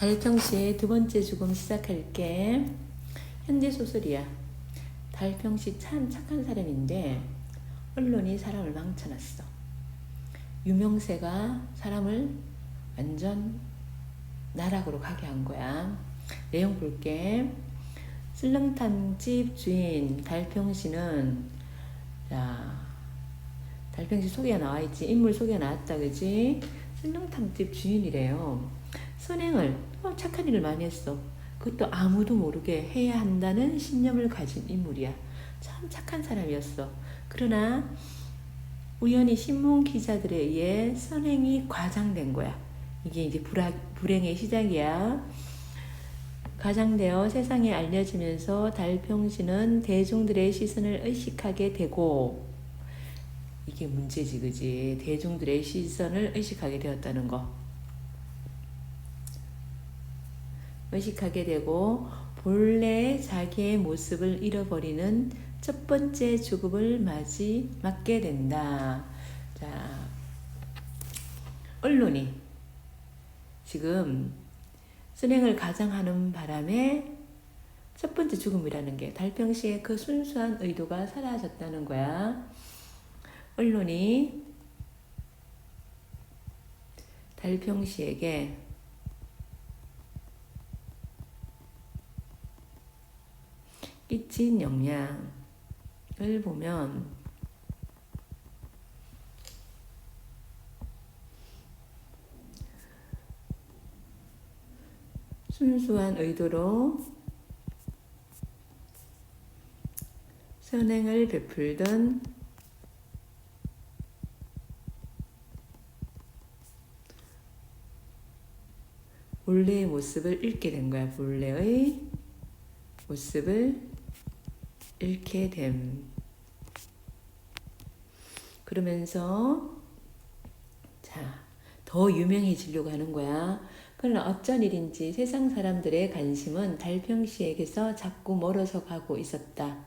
달평시의 두 번째 죽음 시작할게. 현재 소설이야. 달평시 참 착한 사람인데 언론이 사람을 망쳐놨어. 유명세가 사람을 완전 나락으로 가게 한 거야. 내용 볼게. 슬렁탕집 주인 달평씨는 자 달평씨 소개가 나와 있지 인물 소개가 나왔다 그지 슬렁탕집 주인이래요. 선행을 어, 착한 일을 많이 했어. 그것도 아무도 모르게 해야 한다는 신념을 가진 인물이야. 참 착한 사람이었어. 그러나 우연히 신문 기자들에 의해 선행이 과장된 거야. 이게 이제 불화, 불행의 시작이야. 가장되어 세상에 알려지면서 달평씨는 대중들의 시선을 의식하게 되고 이게 문제지 그지 대중들의 시선을 의식하게 되었다는 거 의식하게 되고 본래 자기의 모습을 잃어버리는 첫 번째 죽음을 맞이 맞게 된다. 자, 언론이 지금 선행을 가장하는 바람에 첫 번째 죽음이라는 게 달평시의 그 순수한 의도가 사라졌다는 거야. 언론이 달평시에게 끼친 영향을 보면 순수한 의도로 선행을 베풀던 본래의 모습을 잃게 된 거야. 본래의 모습을 잃게 됨. 그러면서 자, 더 유명해지려고 하는 거야. 그러나 어쩐 일인지 세상 사람들의 관심은 달평시에게서 자꾸 멀어져 가고 있었다.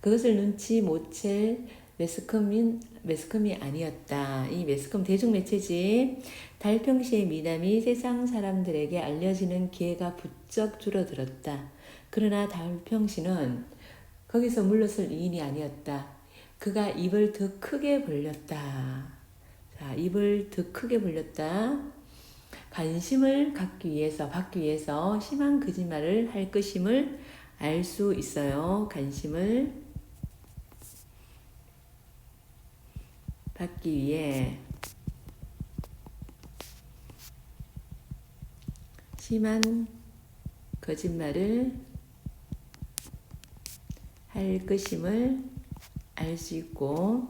그것을 눈치 못 챌 매스컴인 매스컴이 아니었다. 이 매스컴 대중 매체지. 달평시의 미남이 세상 사람들에게 알려지는 기회가 부쩍 줄어들었다. 그러나 달평시는 거기서 물러설 이인이 아니었다. 그가 입을 더 크게 벌렸다. 자, 입을 더 크게 벌렸다. 관심을 갖기 위해서, 받기 위해서 심한 거짓말을 할 것임을 알 수 있어요. 관심을 받기 위해 심한 거짓말을 할 것임을 알 수 있고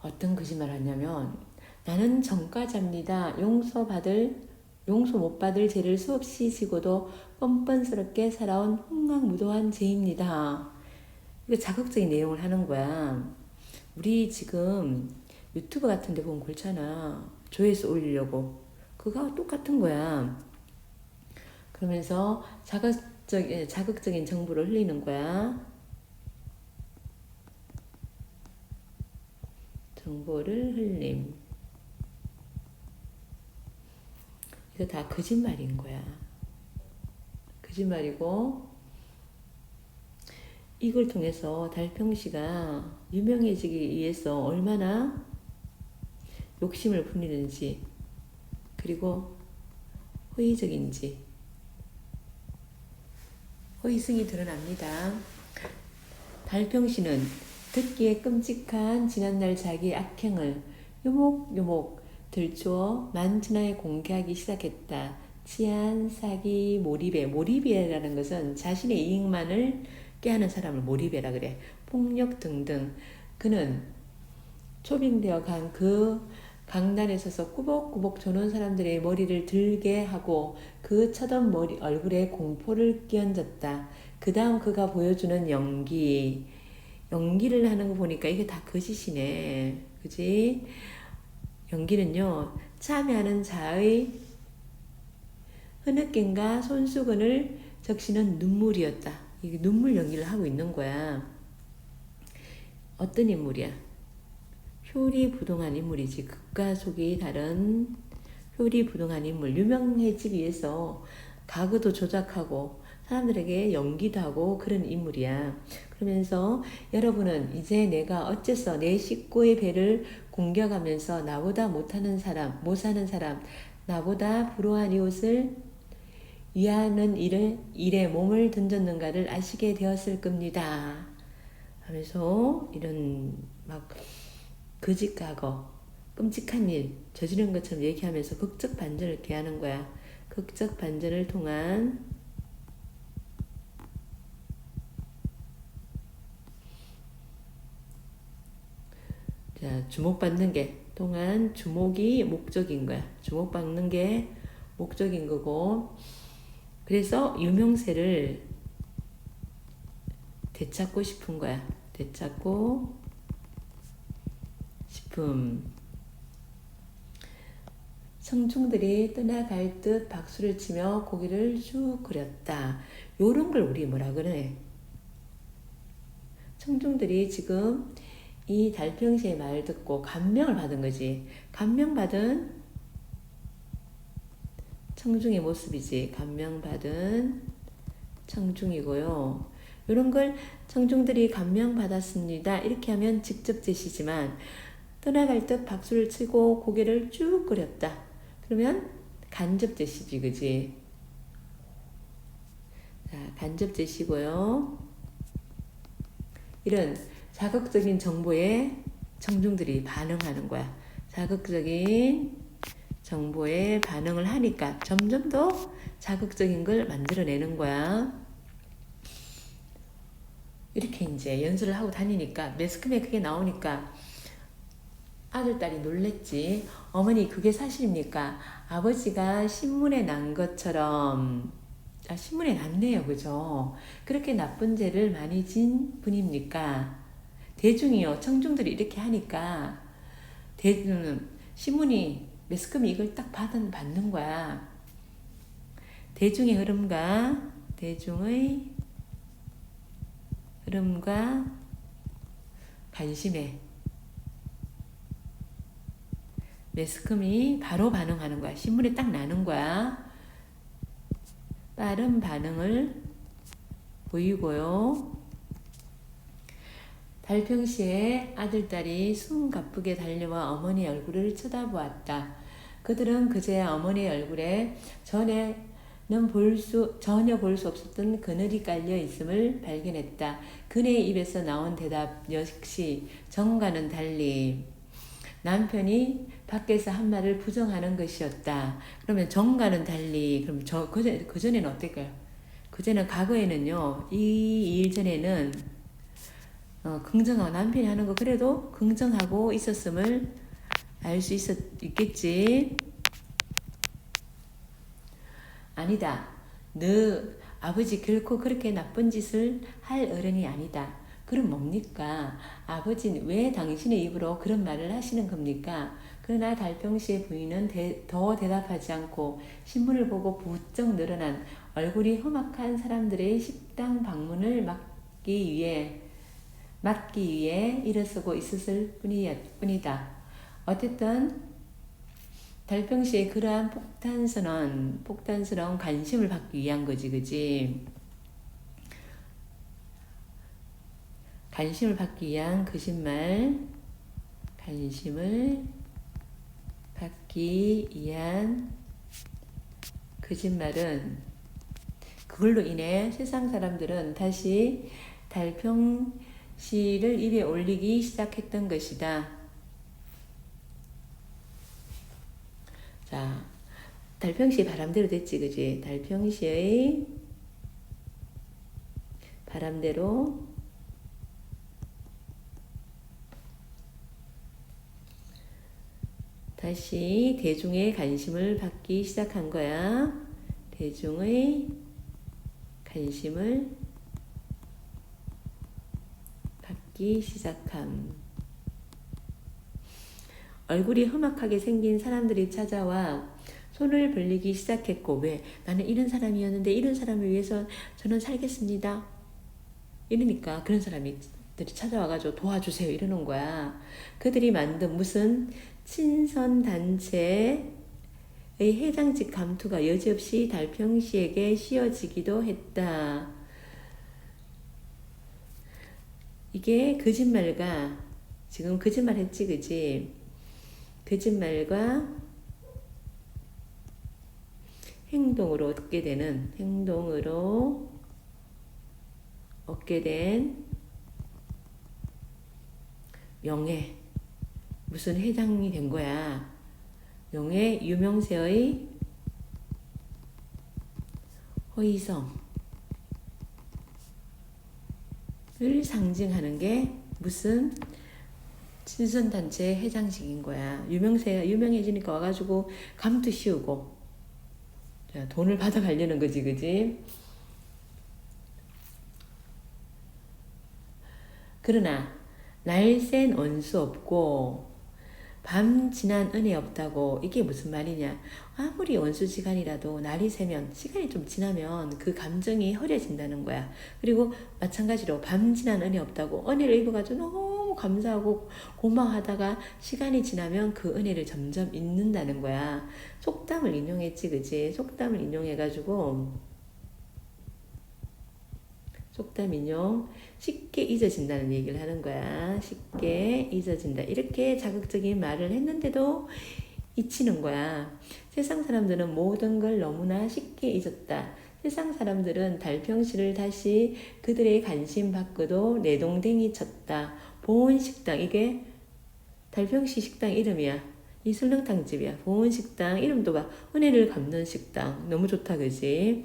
어떤 거짓말 하냐면 나는 전과자입니다. 용서받을 용서 못 받을 죄를 수없이 지고도 뻔뻔스럽게 살아온 흉악무도한 죄입니다. 이거 자극적인 내용을 하는 거야. 우리 지금 유튜브 같은 데 보면 그렇잖아. 조회수 올리려고. 그거 똑같은 거야. 그러면서 자극 적, 예, 자극적인 정보를 흘리는 거야. 정보를 흘림. 이거 다 거짓말인 거야. 거짓말이고, 이걸 통해서 달평씨가 유명해지기 위해서 얼마나 욕심을 부리는지, 그리고 호의적인지, 호 의성이 드러납니다. 달평 씨는 듣기에 끔찍한 지난날 자기의 악행을 요목요목 들추어 만천하에 공개하기 시작했다. 치안, 사기, 몰입에 몰입이라는 것은 자신의 이익만을 깨하는 사람을 몰입해라 그래. 폭력 등등. 그는 초빙되어 간그 강단에 서서 꾸벅꾸벅 조는 사람들의 머리를 들게 하고 그 쳐던 머리 얼굴에 공포를 끼얹었다. 그 다음 그가 보여주는 연기. 연기를 하는 거 보니까 이게 다 거짓이네. 그지? 연기는요, 참여하는 자의 흐느낌과 손수건을 적시는 눈물이었다. 이게 눈물 연기를 하고 있는 거야. 어떤 인물이야? 효리부동한 인물이지. 극과 속이 다른 효리부동한 인물, 유명해지기 위해서 가구도 조작하고 사람들에게 연기도 하고 그런 인물이야. 그러면서 여러분은 이제 내가 어째서 내 식구의 배를 공격하면서 나보다 못하는 사람, 못 사는 사람, 나보다 불우한 이웃을 위하는 일을, 일에 몸을 던졌는가를 아시게 되었을 겁니다. 하면서 이런 막 거짓 과거, 끔찍한 일 저지른 것처럼 얘기하면서 극적 반전을 개하는 거야. 극적 반전을 통한 자, 주목받는 게 동안 주목이 목적인 거야. 주목받는 게 목적인 거고 그래서 유명세를 되찾고 싶은 거야. 되찾고 싶음. 성중들이 떠나갈 듯 박수를 치며 고개를 쭉 그렸다. 요런 걸 우리 뭐라 그래? 청중들이 지금 이 달평시의 말을 듣고 감명을 받은 거지. 감명받은 청중의 모습이지. 감명받은 청중이고요. 이런 걸 청중들이 감명받았습니다. 이렇게 하면 직접 제시지만 떠나갈 듯 박수를 치고 고개를 쭉 끓였다. 그러면 간접 제시지, 그지? 자, 간접 제시고요. 이런 자극적인 정보에 청중들이 반응하는 거야. 자극적인 정보에 반응을 하니까 점점 더 자극적인 걸 만들어내는 거야. 이렇게 이제 연설을 하고 다니니까 매스컴에 그게 나오니까 아들, 딸이 놀랬지. 어머니, 그게 사실입니까? 아버지가 신문에 난 것처럼, 아, 신문에 났네요. 그죠? 그렇게 나쁜 죄를 많이 진 분입니까? 대중이요. 청중들이 이렇게 하니까, 대중, 신문이, 매스컴이 이걸 딱 받은, 받는 거야. 대중의 흐름과, 대중의 흐름과 관심에 매스컴이 바로 반응하는 거야. 신문이 딱 나는 거야. 빠른 반응을 보이고요. 달평시에 아들딸이 숨 가쁘게 달려와 어머니 얼굴을 쳐다보았다. 그들은 그제야 어머니 얼굴에 전에는 볼 수, 전혀 볼 수 없었던 그늘이 깔려 있음을 발견했다. 그네의 입에서 나온 대답 역시 정과는 달리 남편이 밖에서 한 말을 부정하는 것이었다. 그러면 정과는 달리 그럼 저 그전 그전에는 어떨까요? 그전에 과거에는요 이 일 전에는 어, 긍정하고 남편이 하는 거 그래도 긍정하고 있었음을 알 수 있었 있겠지. 아니다. 너 아버지 결코 그렇게 나쁜 짓을 할 어른이 아니다. 그럼 뭡니까? 아버지는 왜 당신의 입으로 그런 말을 하시는 겁니까? 그러나 달평시의 부인은 대, 더 대답하지 않고 신문을 보고 부쩍 늘어난 얼굴이 험악한 사람들의 식당 방문을 막기 위해 막기 위해 일어서고 있었을 뿐이다. 어쨌든 달평시의 그러한 폭탄스러운 폭탄스러운 관심을 받기 위한 거지, 그지? 관심을 받기 위한 거짓말, 관심을 받기 위한 거짓말은 그걸로 인해 세상 사람들은 다시 달평 시를 입에 올리기 시작했던 것이다. 자, 달평시 바람대로 됐지, 그지? 달평시의 바람대로 다시 대중의 관심을 받기 시작한 거야. 대중의 관심을 받기 시작함. 얼굴이 험악하게 생긴 사람들이 찾아와 손을 벌리기 시작했고, 왜? 나는 이런 사람이었는데 이런 사람을 위해서 저는 살겠습니다. 이러니까 그런 사람이 찾아와가지고 도와주세요 이러는 거야. 그들이 만든 무슨 친선 단체의 해당직 감투가 여지없이 달평 씨에게 씌워지기도 했다. 이게 거짓말과 지금 거짓말 했지 그지? 거짓말과 행동으로 얻게 되는 행동으로 얻게 된 명예 무슨 해당이 된 거야. 명예 유명세의 허위성을 상징하는 게 무슨 친선단체 회장식인 거야. 유명세가 유명해지니까 와가지고 감도 씌우고 자, 돈을 받아가려는 거지, 그지? 그러나 날쌘 원수 없고 밤 지난 은혜 없다고 이게 무슨 말이냐? 아무리 원수지간이라도 날이 새면 시간이 좀 지나면 그 감정이 흐려진다는 거야. 그리고 마찬가지로 밤 지난 은혜 없다고 은혜를 입어가지고 너무 감사하고 고마워하다가 시간이 지나면 그 은혜를 점점 잊는다는 거야. 속담을 인용했지 그지 속담을 인용해가지고 속담 인용 쉽게 잊어진다는 얘기를 하는 거야. 쉽게 잊어진다. 이렇게 자극적인 말을 했는데도 잊히는 거야. 세상 사람들은 모든 걸 너무나 쉽게 잊었다. 세상 사람들은 달평씨를 다시 그들의 관심 받고도 내동댕이 쳤다. 보온식당 이게 달평씨 식당 이름이야. 이 설렁탕 집이야. 보온식당 이름도 봐. 은혜를 갚는 식당. 너무 좋다 그지?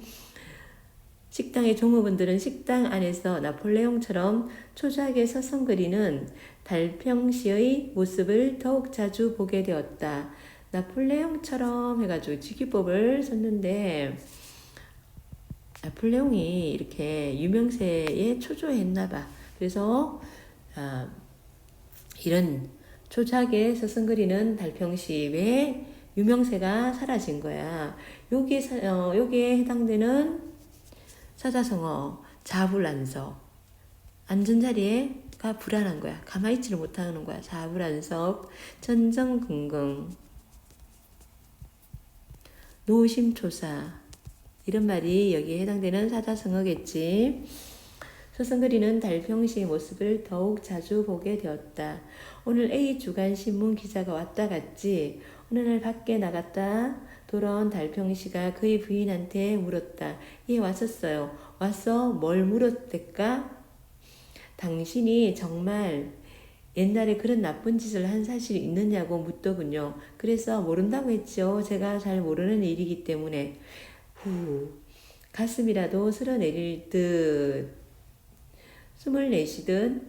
식당의 종업원들은 식당 안에서 나폴레옹처럼 초조하게 서성거리는 달평시의 모습을 더욱 자주 보게 되었다. 나폴레옹처럼 해가지고 직기법을 썼는데 나폴레옹이 이렇게 유명세에 초조했나 봐. 그래서 아, 이런 초조하게 서성거리는 달평시 외 유명세가 사라진 거야. 여기에, 어, 여기에 해당되는 사자성어, 자불안석. 앉은 자리에가 불안한 거야. 가만히 있지를 못하는 거야. 자불안석, 전정긍긍, 노심초사. 이런 말이 여기에 해당되는 사자성어겠지. 서성거리는 달평시의 모습을 더욱 자주 보게 되었다. 오늘 A 주간 신문 기자가 왔다 갔지. 어느 날 밖에 나갔다 돌아온 달평 씨가 그의 부인한테 물었다. 예, 왔었어요. 와서 뭘 물었댔까? 당신이 정말 옛날에 그런 나쁜 짓을 한 사실이 있느냐고 묻더군요. 그래서 모른다고 했죠. 제가 잘 모르는 일이기 때문에. 후, 가슴이라도 쓸어내릴 듯. 숨을 내쉬듯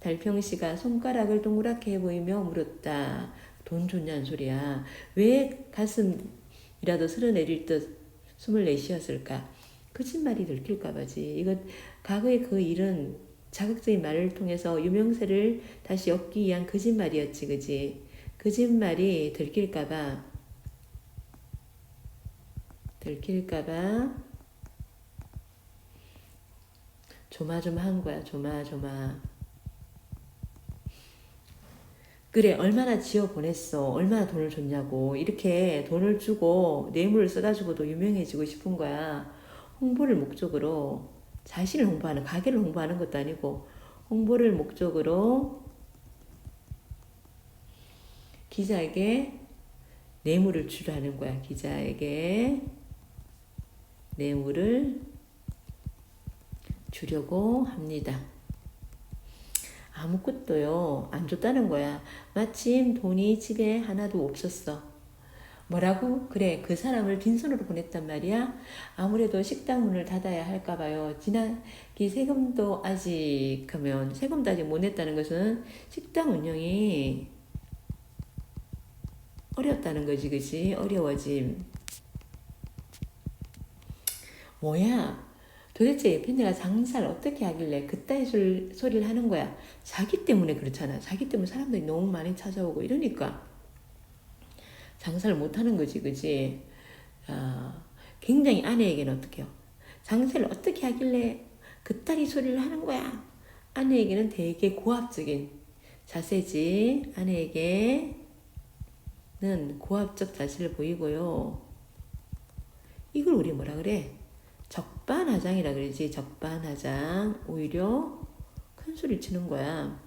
달평 씨가 손가락을 동그랗게 보이며 물었다. 돈 좋냐는 소리야. 왜 가슴 이라도 쓸어내릴 듯 숨을 내쉬었을까? 거짓말이 들킬까 봐지. 이거 과거의 그 일은 자극적인 말을 통해서 유명세를 다시 얻기 위한 거짓말이었지, 그지? 거짓말이 들킬까 봐, 들킬까 봐 조마조마한 거야, 조마조마. 그래 얼마나 지어 보냈어? 얼마나 돈을 줬냐고. 이렇게 돈을 주고 뇌물을 써가지고도 유명해지고 싶은 거야. 홍보를 목적으로 자신을 홍보하는 가게를 홍보하는 것도 아니고 홍보를 목적으로 기자에게 뇌물을 주라는 거야 기자에게. 뇌물을 주려고 합니다. 아무것도요, 안 줬다는 거야. 마침 돈이 집에 하나도 없었어. 뭐라고? 그래, 그 사람을 빈손으로 보냈단 말이야? 아무래도 식당 문을 닫아야 할까봐요. 지난 기 세금도 아직, 하면, 세금도 아직 못 냈다는 것은 식당 운영이 어렵다는 거지, 그지? 어려워짐. 뭐야? 도대체 예편이가 장사를 어떻게 하길래 그따위 소리를 하는 거야. 자기 때문에 그렇잖아. 자기 때문에 사람들이 너무 많이 찾아오고 이러니까 장사를 못 하는 거지, 그지? 아, 굉장히 아내에게는 어떻게 요 장사를 어떻게 하길래 그따위 소리를 하는 거야. 아내에게는 되게 고압적인 자세지. 아내에게는 고압적 자세를 보이고요. 이걸 우리 뭐라 그래? 적반하장이라 그러지. 적반하장. 오히려 큰 소리를 치는 거야.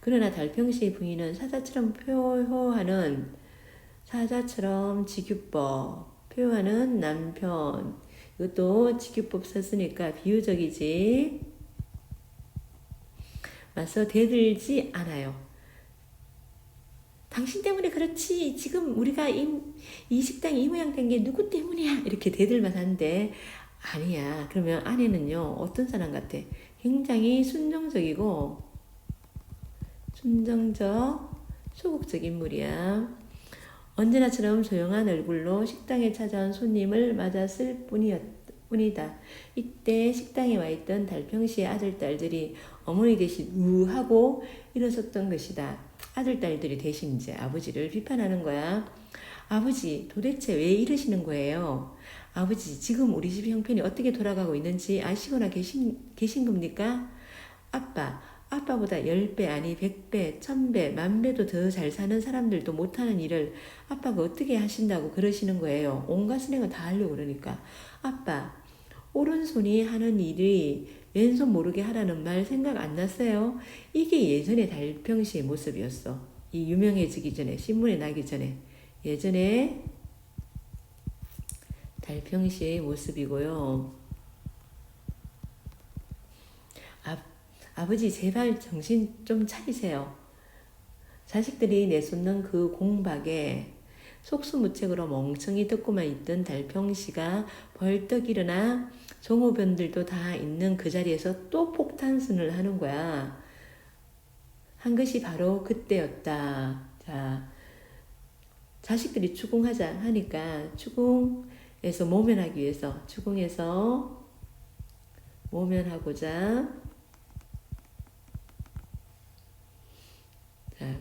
그러나 달평시의 부인은 사자처럼 표효하는 사자처럼 직유법 표효하는 남편 이것도 직유법 썼으니까 비유적이지 맞서 대들지 않아요. 당신 때문에 그렇지. 지금 우리가 이, 이 식당이 이 모양 된 게 누구 때문이야. 이렇게 대들만 하는데 아니야. 그러면 아내는요. 어떤 사람 같아? 굉장히 순정적이고 순정적 소극적 인물이야. 언제나처럼 조용한 얼굴로 식당에 찾아온 손님을 맞았을 뿐이었, 뿐이다. 이때 식당에 와 있던 달평시의 아들, 딸들이 어머니 대신 우하고 일어섰던 것이다. 아들, 딸들이 대신 이제 아버지를 비판하는 거야. 아버지, 도대체 왜 이러시는 거예요? 아버지, 지금 우리 집 형편이 어떻게 돌아가고 있는지 아시거나 계신, 계신 겁니까? 아빠, 아빠보다 10배 아니 100배, 1000배, 만배도 더 잘 사는 사람들도 못하는 일을 아빠가 어떻게 하신다고 그러시는 거예요. 온갖 선행을 다 하려고 그러니까. 아빠, 오른손이 하는 일이 왼손 모르게 하라는 말 생각 안 났어요? 이게 예전의 달평시의 모습이었어. 이 유명해지기 전에, 신문에 나기 전에. 예전에 달평시의 모습이고요. 아, 아버지 제발 정신 좀 차리세요. 자식들이 내쏟는 그 공박에 속수무책으로 멍청이 듣고만 있던 달평시가 벌떡 일어나 종호변들도 다 있는 그 자리에서 또 폭탄순을 하는 거야. 한 것이 바로 그때였다. 자, 자식들이 추궁하자 하니까 추궁 에서 모면하기 위해서 추궁에서 모면하고자 자,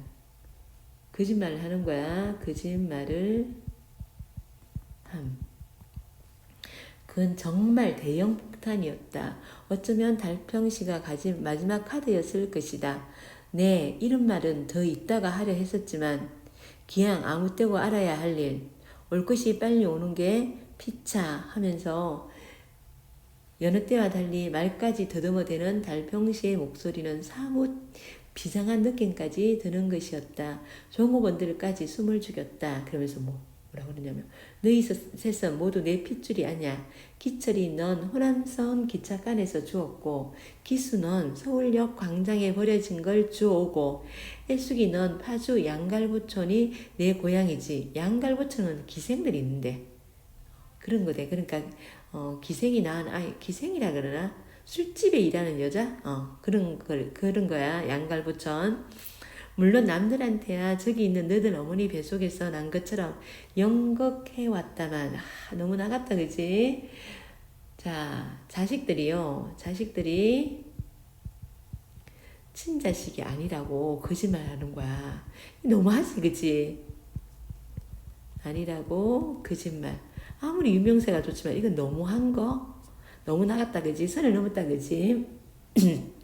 거짓말을 하는 거야. 거짓말을 함. 그건 정말 대형 폭탄이었다. 어쩌면 달평시가 가진 마지막 카드였을 것이다. 네, 이런 말은 더 있다가 하려 했었지만 기왕 아무 때고 알아야 할 일, 올 것이 빨리 오는 게 피차 하면서 여느 때와 달리 말까지 더듬어대는 달평시의 목소리는 사뭇 비상한 느낌까지 드는 것이었다. 종업원들까지 숨을 죽였다. 그러면서 뭐 뭐라고 그러냐면 너희 셋은 모두 내 핏줄이 아니야. 기철이 넌 호남선 기차간에서 주었고 기수는 서울역 광장에 버려진 걸 주오고 일숙이 넌 파주 양갈부촌이 내 고향이지. 양갈부촌은 기생들이 있는데 그런 거대. 그러니까 어, 기생이 낳은 아이 기생이라 그러나 술집에 일하는 여자 어, 그런 걸 그런 거야 양갈부촌. 물론 남들한테야 저기 있는 너들 어머니 뱃속에서 난 것처럼 연극해 왔다만 아, 너무 나갔다 그지? 자 자식들이요 자식들이 친자식이 아니라고 거짓말하는 거야 너무하지 그지? 아니라고 거짓말 아무리 유명세가 좋지만 이건 너무한 거 너무 나갔다 그지? 선을 넘었다 그지?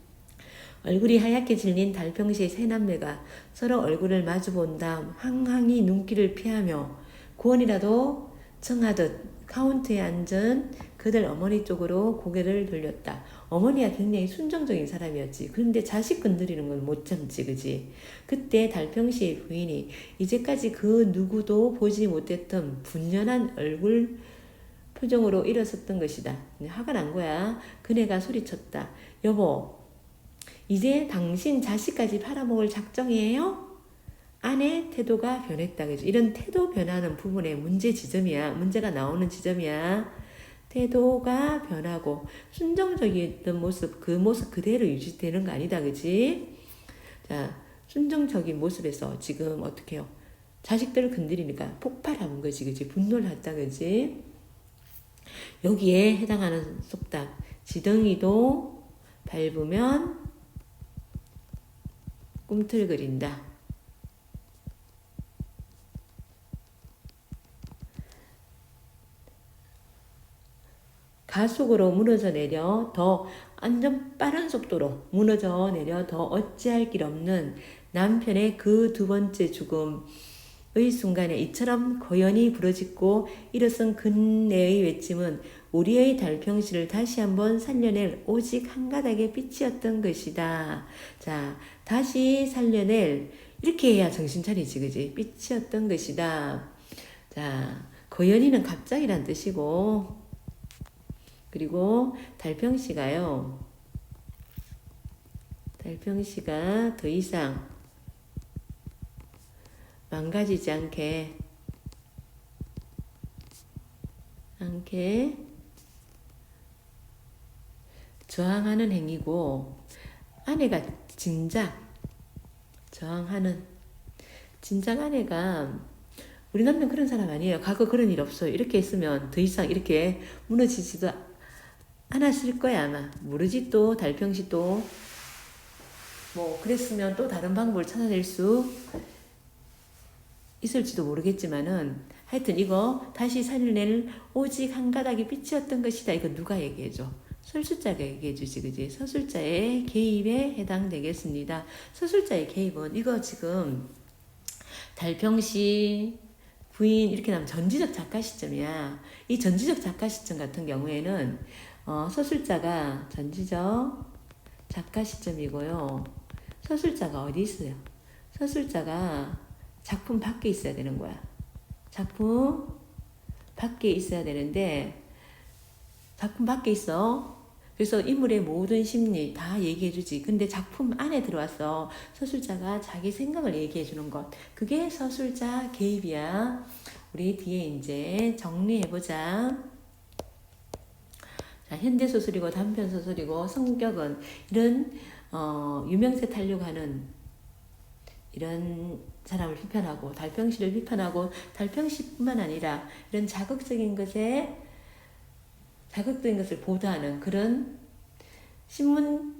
얼굴이 하얗게 질린 달평시의 세 남매가 서로 얼굴을 마주본 다음 항항이 눈길을 피하며 구원이라도 청하듯 카운트에 앉은 그들 어머니 쪽으로 고개를 돌렸다. 어머니가 굉장히 순정적인 사람이었지. 그런데 자식 건드리는 건 못 참지, 그지? 그때 달평시의 부인이 이제까지 그 누구도 보지 못했던 분연한 얼굴 표정으로 일어섰던 것이다. 화가 난 거야. 그네가 소리쳤다. 여보, 이제 당신 자식까지 팔아먹을 작정이에요? 아내 태도가 변했다. 그죠? 이런 태도 변하는 부분에 문제 지점이야. 문제가 나오는 지점이야. 태도가 변하고 순정적이었던 모습, 그 모습 그대로 유지되는 거 아니다. 그지? 자, 순정적인 모습에서 지금 어떻게 해요? 자식들을 건드리니까 폭발한 거지. 그지? 분노를 했다. 그지? 여기에 해당하는 속담. 지덩이도 밟으면 꿈틀거린다. 가속으로 무너져 내려 더 완전 빠른 속도로 무너져 내려 더 어찌할 길 없는 남편의 그 두 번째 죽음 의 순간에 이처럼 고연히 부러짓고 일어선 근내의 외침은 우리의 달평시를 다시 한번 살려낼 오직 한 가닥의 빛이었던 것이다. 자, 다시 살려낼 이렇게 해야 정신 차리지, 그지? 빛이었던 것이다. 자, 고연히는 갑자기란 뜻이고, 그리고 달평시가요, 달평시가 더 이상 망가지지 않게 않게 저항하는 행위고 아내가 진작 저항하는 진작 아내가 우리 남편 그런 사람 아니에요. 과거 그런 일 없어요. 이렇게 했으면 더 이상 이렇게 무너지지도 않았을 거야 아마. 모르지 또 달평시 또 뭐 그랬으면 또 다른 방법을 찾아낼 수 있을지도 모르겠지만은 하여튼 이거 다시 살려낼 오직 한 가닥의 빛이었던 것이다. 이거 누가 얘기해줘? 서술자가 얘기해주지, 그지? 서술자의 개입에 해당되겠습니다. 서술자의 개입은 이거 지금 달평시 부인 이렇게 나면 전지적 작가 시점이야. 이 전지적 작가 시점 같은 경우에는 어, 서술자가 전지적 작가 시점이고요. 서술자가 어디 있어요? 서술자가 작품 밖에 있어야 되는 거야. 작품 밖에 있어야 되는데 작품 밖에 있어. 그래서 인물의 모든 심리 다 얘기해 주지. 근데 작품 안에 들어와서 서술자가 자기 생각을 얘기해 주는 것. 그게 서술자 개입이야. 우리 뒤에 이제 정리해 보자. 자, 현대 소설이고 단편 소설이고 성격은 이런 어, 유명세 타려하는 이런 사람을 비판하고 달평시를 비판하고 달평시뿐만 아니라 이런 자극적인 것에 자극적인 것을 보도하는 그런 신문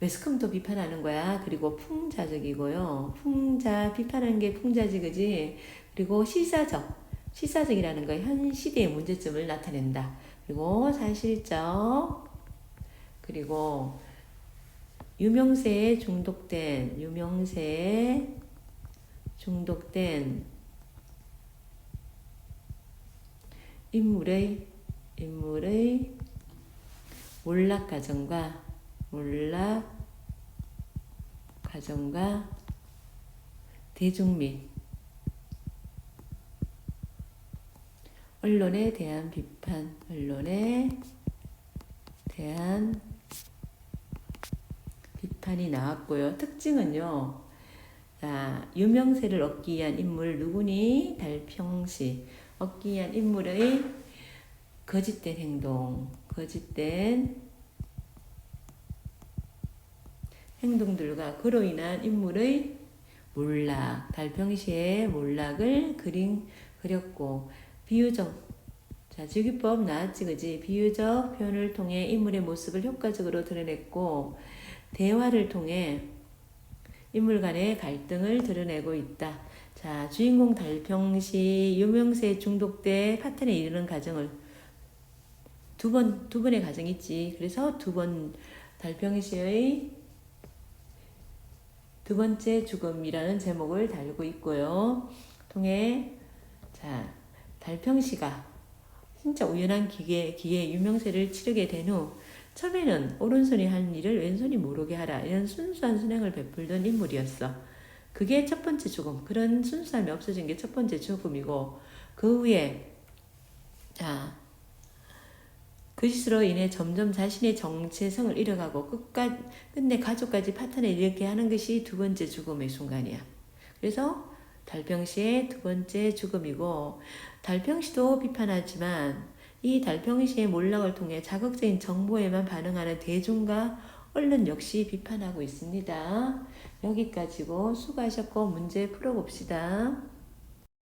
매스컴도 비판하는 거야. 그리고 풍자적이고요. 풍자 비판하는 게 풍자지 그지? 그리고 시사적 시사적이라는 거 현 시대의 문제점을 나타낸다. 그리고 사실적 그리고 유명세에 중독된 유명세에 중독된 인물의 인물의 몰락 과정과 몰락 과정과 대중 및 언론에 대한 비판, 언론에 대한 비판이 나왔고요. 특징은요. 자, 유명세를 얻기 위한 인물 누구니? 달평시. 얻기 위한 인물의 거짓된 행동, 거짓된 행동들과 그로 인한 인물의 몰락, 달평시의 몰락을 그림 그렸고 비유적 자, 주기법 나왔지, 그지? 비유적 표현을 통해 인물의 모습을 효과적으로 드러냈고, 대화를 통해 인물 간의 갈등을 드러내고 있다. 자, 주인공 달평시 유명세 중독돼 파탄에 이르는 과정을 두 번, 두 번의 과정이 있지. 그래서 두 번 달평시의 두 번째 죽음이라는 제목을 달고 있고요. 통해, 자, 달평시가 진짜 우연한 기계, 기계 유명세를 치르게 된 후, 처음에는 오른손이 한 일을 왼손이 모르게 하라. 이런 순수한 순행을 베풀던 인물이었어. 그게 첫 번째 죽음. 그런 순수함이 없어진 게 첫 번째 죽음이고, 그 후에, 자, 그 짓으로 인해 점점 자신의 정체성을 잃어가고 끝까지, 끝내 가족까지 파탄에 이르게 하는 것이 두 번째 죽음의 순간이야. 그래서 달병시의 두 번째 죽음이고, 달평시도 비판하지만 이 달평시의 몰락을 통해 자극적인 정보에만 반응하는 대중과 언론 역시 비판하고 있습니다. 여기까지고 수고하셨고 문제 풀어봅시다.